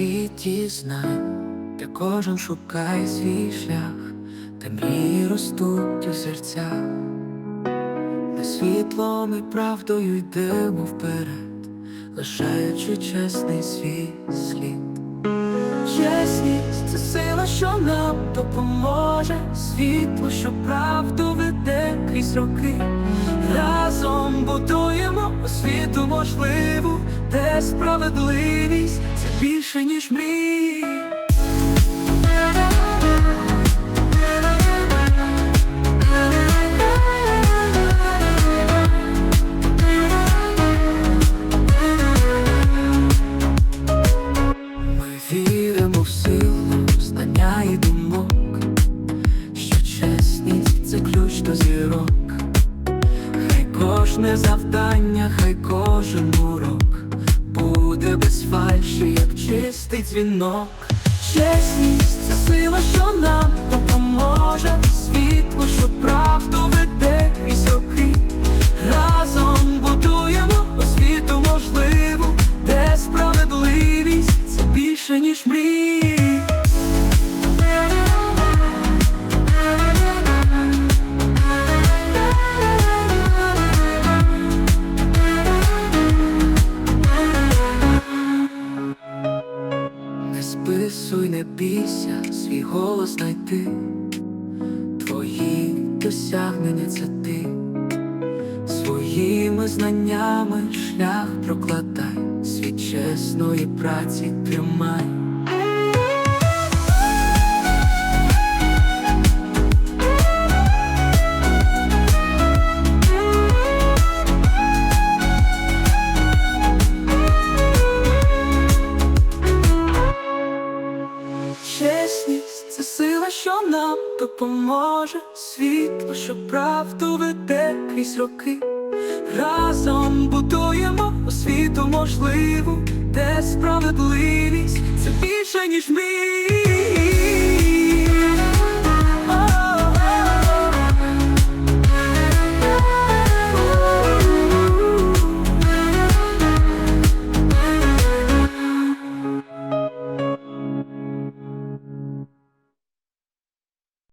світі знань, де кожен шукає свій шлях, де мрії ростуть у серцях, де світлом і правдою йдемо вперед, лишаючи чесний свій слід. Чесність це сила, що нам допоможе, світло, що правду веде крізь роки. Разом будуємо освіту можливу, де справедливість більше, ніж мрії. Ми віримо в силу знання і думок, що чесність це ключ до зірок. Хай кожне завдання, хай кожен урок буде без фальші, як чистий дзвінок. Чесність це сила, що нам допоможе, світло, що правду веде крізь роки. Разом будуємо освіту можливу, де справедливість це більше, ніж мрії. Не бійся, свій голос знайти. Твої досягнення це ти, своїми знаннями шлях прокладай, свій чесної праці тримай. Сила, що нам допоможе, світло, що правду веде крізь роки. Разом будуємо освіту можливу, де справедливість це більше, ніж мрії.